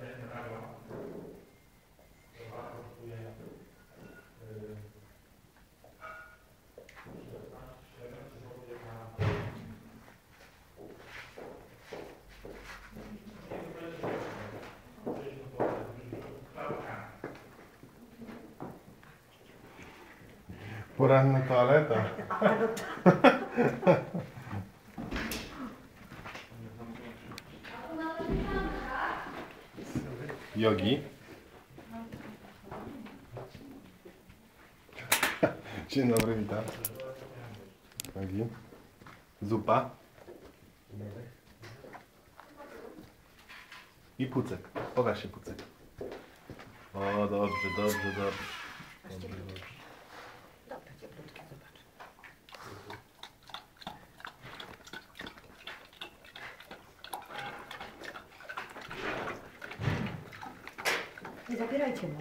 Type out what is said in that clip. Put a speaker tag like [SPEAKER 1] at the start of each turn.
[SPEAKER 1] generała, zobaczę, który Poranna toaleta. Jogi. Dzień dobry, witam. Jogi. Zupa. I pucek. Pokaż się pucek. O, dobrze, dobrze, dobrze. Dobrze, dobrze.
[SPEAKER 2] Не забирайте его.